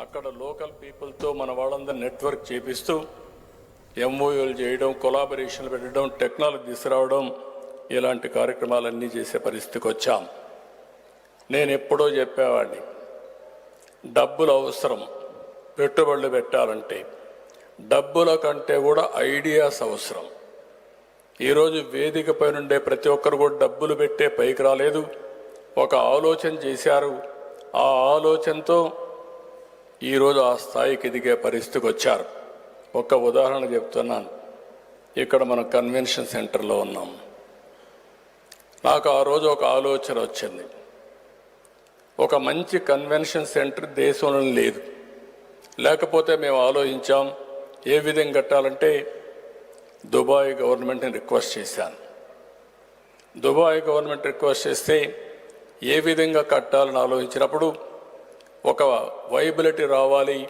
అక్కడ లోకల్ పీపుల్తో మన వాళ్ళందరూ నెట్వర్క్ చేపిస్తూ ఎంఓయూలు చేయడం కొలాబరేషన్లు పెట్టడం టెక్నాలజీ తీసుకురావడం ఇలాంటి కార్యక్రమాలన్నీ చేసే పరిస్థితికి వచ్చాం. నేను ఎప్పుడో చెప్పేవాడిని డబ్బులు అవసరం పెట్టుబడులు పెట్టాలంటే డబ్బుల కంటే కూడా ఐడియాస్ అవసరం. ఈరోజు వేదిక పైన ఉండే ప్రతి ఒక్కరు కూడా డబ్బులు పెట్టే పైకి రాలేదు. ఒక ఆలోచన చేశారు. ఆ ఆలోచనతో ఈరోజు ఆ స్థాయికి ఎదిగే పరిస్థితికి వచ్చారు. ఒక ఉదాహరణ చెప్తున్నాను. ఇక్కడ మనం కన్వెన్షన్ సెంటర్లో ఉన్నాం. నాకు ఆ రోజు ఒక ఆలోచన వచ్చింది. ఒక మంచి కన్వెన్షన్ సెంటర్ దేశంలో లేదు. లేకపోతే మేము ఆలోచించాం ఏ విధంగా కట్టాలంటే దుబాయ్ గవర్నమెంట్ని రిక్వెస్ట్ చేశాను. దుబాయ్ గవర్నమెంట్ రిక్వెస్ట్ చేస్తే ఏ విధంగా కట్టాలని ఆలోచించినప్పుడు ఒక వైబిలిటీ రావాలి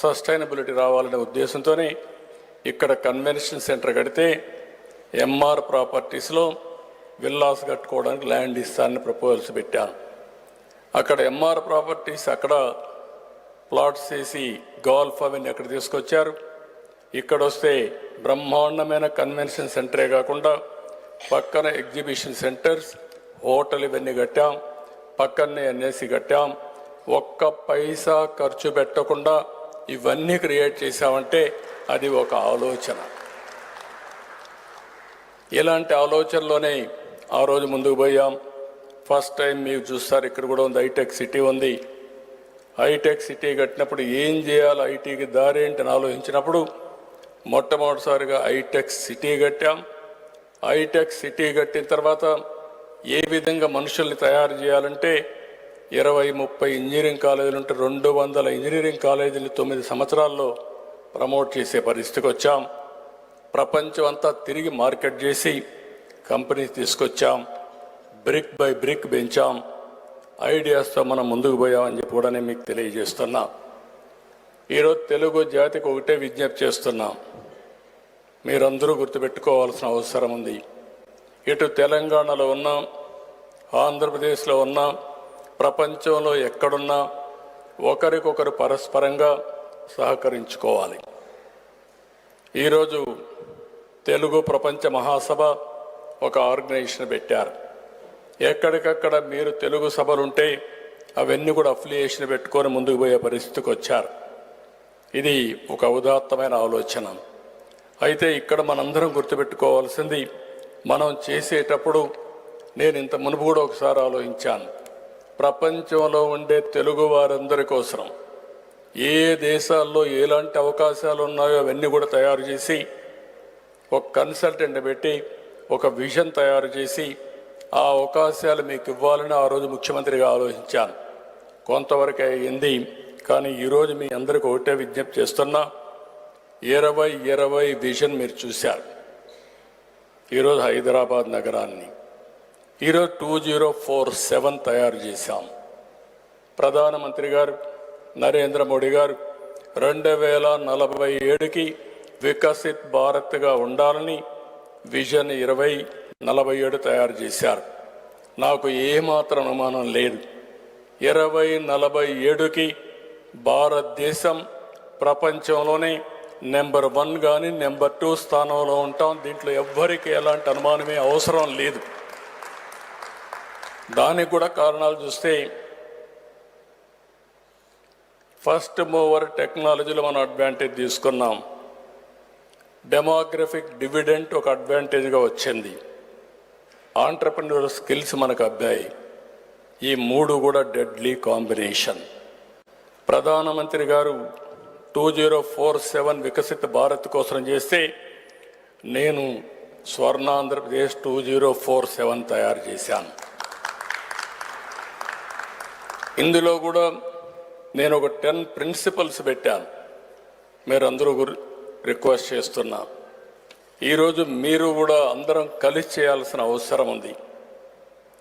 సస్టైనబిలిటీ రావాలనే ఉద్దేశంతోనే ఇక్కడ కన్వెన్షన్ సెంటర్ కడితే ఎంఆర్ ప్రాపర్టీస్లో విల్లాస్ కట్టుకోవడానికి ల్యాండ్ ఇస్తానని ప్రపోజల్స్ పెట్టాను అక్కడ ఎంఆర్ ప్రాపర్టీస్ అక్కడ ప్లాట్స్ వేసి గోల్ఫ్ అవన్నీ అక్కడ తీసుకొచ్చారు. ఇక్కడ వస్తే బ్రహ్మాండమైన కన్వెన్షన్ సెంటరే కాకుండా పక్కన ఎగ్జిబిషన్ సెంటర్స్ హోటల్ ఇవన్నీ కట్టాం పక్కనే ఎన్ఎస్సి కట్టాం ఒక్క పైసా ఖర్చు పెట్టకుండా ఇవన్నీ క్రియేట్ చేశామంటే అది ఒక ఆలోచన. ఇలాంటి ఆలోచనలోనే ఆ రోజు ముందుకు పోయాం. ఫస్ట్ టైం మీరు చూస్తారు ఇక్కడ కూడా ఉంది హైటెక్ సిటీ ఉంది. హైటెక్ సిటీ కట్టినప్పుడు ఏం చేయాలి ఐటీకి దారి ఏంటి అని ఆలోచించినప్పుడు మొట్టమొదటిసారిగా హైటెక్ సిటీ కట్టాం. హైటెక్ సిటీ కట్టిన తర్వాత ఏ విధంగా మనుషుల్ని తయారు చేయాలంటే ఇరవై ముప్పై ఇంజనీరింగ్ కాలేజీలు ఉంటే రెండు వందల ఇంజనీరింగ్ కాలేజీలు తొమ్మిది సంవత్సరాల్లో ప్రమోట్ చేసే పరిస్థితికి వచ్చాం. ప్రపంచం అంతా తిరిగి మార్కెట్ చేసి కంపెనీ తీసుకొచ్చాం. బ్రిక్ బై బ్రిక్ పెంచాం. ఐడియాస్తో మనం ముందుకు పోయామని చెప్పి కూడా నేను మీకు తెలియజేస్తున్నా. ఈరోజు తెలుగు జాతికి ఒకటే విజ్ఞప్తి చేస్తున్నాం. మీరందరూ గుర్తుపెట్టుకోవాల్సిన అవసరం ఉంది. ఇటు తెలంగాణలో ఉన్నాం. ఆంధ్రప్రదేశ్లో ఉన్నాం. ప్రపంచంలో ఎక్కడున్నా ఒకరికొకరు పరస్పరంగా సహకరించుకోవాలి. ఈరోజు తెలుగు ప్రపంచ మహాసభ ఒక ఆర్గనైజేషన్ పెట్టారు. ఎక్కడికక్కడ మీరు తెలుగు సభలుంటే అవన్నీ కూడా అఫిలియేషన్ పెట్టుకొని ముందుకు పోయే పరిస్థితికి వచ్చారు. ఇది ఒక ఉదాత్తమైన ఆలోచన. అయితే ఇక్కడ మనందరం గుర్తుపెట్టుకోవాల్సింది మనం చేసేటప్పుడు నేను ఇంత మునుపు కూడా ఒకసారి ఆలోచించాను. ప్రపంచంలో ఉండే తెలుగు వారందరి కోసం ఏ దేశాల్లో ఎలాంటి అవకాశాలు ఉన్నాయో అవన్నీ కూడా తయారు చేసి ఒక కన్సల్టెంట్ పెట్టి ఒక విజన్ తయారు చేసి ఆ అవకాశాలు మీకు ఇవ్వాలని ఆ రోజు ముఖ్యమంత్రిగా ఆలోచించాను. కొంతవరకు అయింది కానీ ఈరోజు మీ అందరికీ ఒకటే విజ్ఞప్తి చేస్తున్నా ఇరవై ఇరవై విజన్ మీరు చూశారు. ఈరోజు హైదరాబాద్ నగరాన్ని. ఈరోజు టూ జీరో ఫోర్ సెవెన్ తయారు చేశాం. ప్రధానమంత్రి గారు నరేంద్ర మోడీ గారు రెండు వేల నలభై ఏడుకి వికసిత్ భారత్గా ఉండాలని విజన్ ఇరవై నలభై ఏడు తయారు చేశారు. నాకు ఏమాత్రం అనుమానం లేదు. ఇరవై నలభై ఏడుకి భారతదేశం ప్రపంచంలోనే నెంబర్ వన్ కానీ నెంబర్ టూ స్థానంలో ఉంటాం. దీంట్లో ఎవ్వరికి ఎలాంటి అనుమానమే అవసరం లేదు. దానికి కూడా కారణాలు చూస్తే ఫస్ట్ మూవర్ టెక్నాలజీలో మనం అడ్వాంటేజ్ తీసుకున్నాం. డెమోగ్రఫిక్ డివిడెంట్ ఒక అడ్వాంటేజ్గా వచ్చింది. ఆంటర్ప్రినర్ స్కిల్స్ మనకు అబ్బాయి. ఈ మూడు కూడా డెడ్లీ కాంబినేషన్. ప్రధానమంత్రి గారు టూ జీరో ఫోర్ సెవెన్ వికసిత భారత్ కోసం చేస్తే నేను Swarnandhrapradesh two zero four seven తయారు చేశాను. ఇందులో కూడా నేను ఒక టెన్ ప్రిన్సిపల్స్ పెట్టాను. మీరందరూ గురి రిక్వెస్ట్ చేస్తున్నా. ఈరోజు మీరు కూడా అందరం కలిసి చేయాల్సిన అవసరం ఉంది.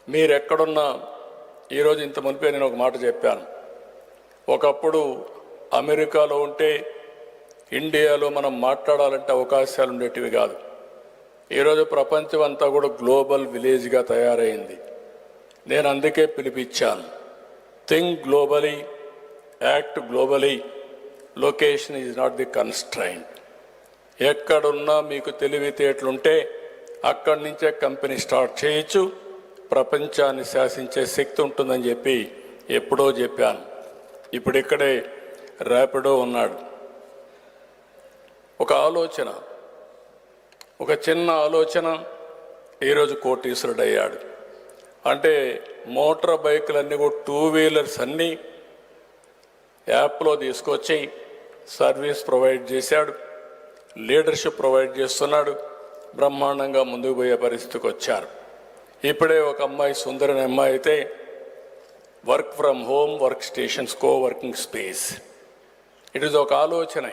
మీరు ఎక్కడున్నా ఈరోజు ఇంత మునిపే నేను ఒక మాట చెప్పాను. ఒకప్పుడు అమెరికాలో ఉంటే ఇండియాలో మనం మాట్లాడాలంటే అవకాశాలు ఉండేటివి కాదు. ఈరోజు ప్రపంచం అంతా కూడా గ్లోబల్ విలేజ్గా తయారైంది. నేను అందుకే పిలిపించాను. Think globally act globally location is not the constraint ఎక్కడున్నా మీకు తెలివితేటలుంటే అక్కడి నుంచే కంపెనీ స్టార్ట్ చేయొచ్చు. ప్రపంచాన్ని శాసించే శక్తి ఉంటుందని చెప్పి ఎప్పుడో చెప్పాను. ఇప్పుడు ఇక్కడే ర్యాపిడో ఉన్నాడు. ఒక ఆలోచన ఒక చిన్న ఆలోచన ఈరోజు కోటీశ్వరుడయ్యాడు. అంటే మోటార్ బైకులన్నీ కూడా టూ వీలర్స్ అన్నీ యాప్లో తీసుకొచ్చి సర్వీస్ ప్రొవైడ్ చేశాడు. లీడర్షిప్ ప్రొవైడ్ చేస్తున్నాడు. బ్రహ్మాండంగా ముందుకు పోయే పరిస్థితికి వచ్చారు. ఇప్పుడే ఒక అమ్మాయి సుందరని అమ్మాయి అయితే work from home work stations co working space. It is ఒక ఆలోచన.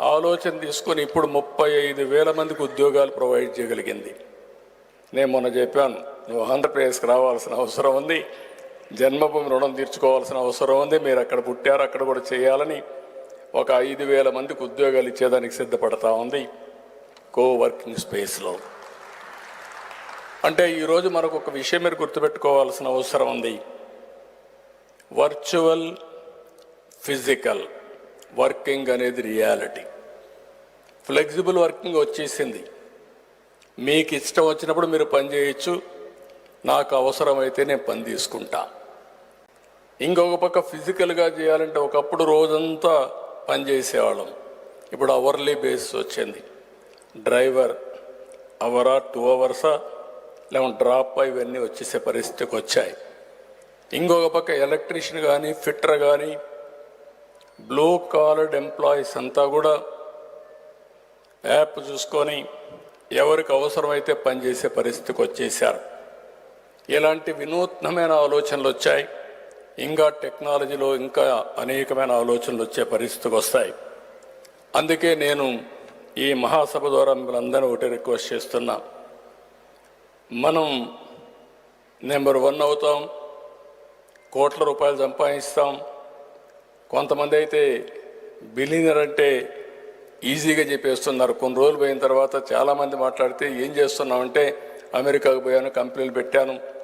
ఆలోచన తీసుకొని ఇప్పుడు ముప్పై ఐదు వేల మందికి ఉద్యోగాలు ప్రొవైడ్ చేయగలిగింది. నేను మొన్న చెప్పాను నువ్వు ఆంధ్రప్రదేశ్కి రావాల్సిన అవసరం ఉంది. జన్మభూమి రుణం తీర్చుకోవాల్సిన అవసరం ఉంది. మీరు అక్కడ పుట్టారు అక్కడ కూడా చేయాలని ఒక ఐదు వేల మందికి ఉద్యోగాలు ఇచ్చేదానికి సిద్ధపడతా ఉంది కోవర్కింగ్ స్పేస్లో. అంటే ఈరోజు మనకు ఒక విషయం మీరు గుర్తుపెట్టుకోవాల్సిన అవసరం ఉంది. వర్చువల్ ఫిజికల్ వర్కింగ్ అనేది రియాలిటీ. ఫ్లెక్సిబుల్ వర్కింగ్ వచ్చేసింది. మీకు ఇష్టం వచ్చినప్పుడు మీరు పని చేయొచ్చు. నాకు అవసరమైతే నేను పని తీసుకుంటా. ఇంకొక పక్క ఫిజికల్గా చేయాలంటే ఒకప్పుడు రోజంతా పని చేసేవాళ్ళం. ఇప్పుడు అవర్లీ బేసిస్ వచ్చింది. డ్రైవర్ అవరా టూ అవర్సా లేకుంటే డ్రాప్ ఇవన్నీ వచ్చేసే పరిస్థితికి వచ్చాయి. ఇంకొక పక్క ఎలక్ట్రీషియన్ కానీ ఫిట్టర్ కానీ బ్లూ కాలర్డ్ ఎంప్లాయీస్ అంతా కూడా యాప్ చూసుకొని ఎవరికి అవసరమైతే పనిచేసే పరిస్థితికి వచ్చేసారు. ఇలాంటి వినూత్నమైన ఆలోచనలు వచ్చాయి. ఇంకా టెక్నాలజీలో ఇంకా అనేకమైన ఆలోచనలు వచ్చే పరిస్థితికి వస్తాయి. అందుకే నేను ఈ మహాసభ ద్వారా మిమ్మల్ని ఒకటి రిక్వెస్ట్ చేస్తున్నా. మనం నెంబర్ వన్ అవుతాం కోట్ల రూపాయలు సంపాదిస్తాం. కొంతమంది అయితే బిలీనర్ అంటే ఈజీగా చెప్పేస్తున్నారు. కొన్ని రోజులు పోయిన తర్వాత చాలామంది మాట్లాడితే ఏం చేస్తున్నామంటే అమెరికాకు పోయాను కంపెనీలు పెట్టాను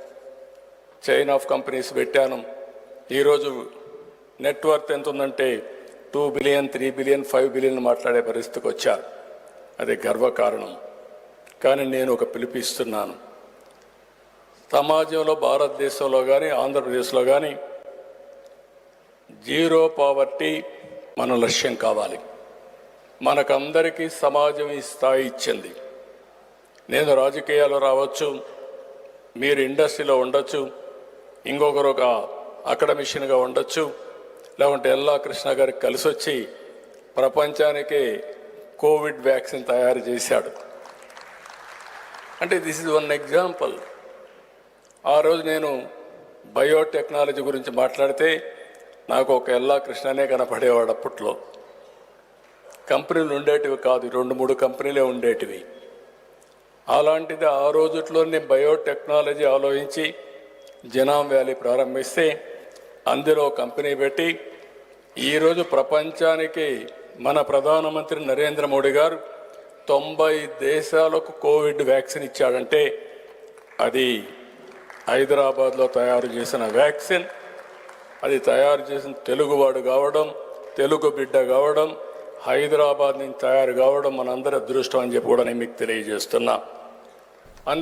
చైన్ ఆఫ్ కంపెనీస్ పెట్టాను. ఈరోజు నెట్వర్క్ ఎంత ఉందంటే two billion three billion five billion మాట్లాడే పరిస్థితికి వచ్చారు అది గర్వకారణం. కానీ నేను ఒక పిలిపిస్తున్నాను. సమాజంలో భారతదేశంలో కానీ ఆంధ్రప్రదేశ్లో కానీ జీరో పావర్టీ మన లక్ష్యం కావాలి. మనకందరికీ సమాజం ఈ స్థాయి ఇచ్చింది. నేను రాజకీయాల్లో రావచ్చు మీరు ఇండస్ట్రీలో ఉండొచ్చు ఇంకొకరు ఒక అకాడమిషియన్గా ఉండొచ్చు లేకుంటే ఎల్లా కృష్ణ గారికి కలిసి వచ్చి ప్రపంచానికి కోవిడ్ వ్యాక్సిన్ తయారు చేశాడు. అంటే దిస్ ఇస్ వన్ ఎగ్జాంపుల్. ఆ రోజు నేను బయోటెక్నాలజీ గురించి మాట్లాడితే నాకు ఒక ఎల్లా కృష్ణనే కనపడేవాడు అప్పట్లో. కంపెనీలు ఉండేటివి కాదు రెండు మూడు కంపెనీలే ఉండేటివి. అలాంటిది ఆ రోజుట్లోనే బయోటెక్నాలజీ ఆలోచించి జనాం వ్యాలీ ప్రారంభిస్తే అందులో కంపెనీ పెట్టి ఈరోజు ప్రపంచానికి మన ప్రధానమంత్రి నరేంద్ర మోడీ గారు తొంభై దేశాలకు కోవిడ్ వ్యాక్సిన్ ఇచ్చాడంటే అది హైదరాబాద్లో తయారు చేసిన వ్యాక్సిన్ అది తయారు చేసిన తెలుగువాడు కావడం తెలుగు బిడ్డ కావడం హైదరాబాద్ నుంచి తయారు కావడం మనందరి అదృష్టం అని చెప్పి కూడా నేను మీకు తెలియజేస్తున్నా.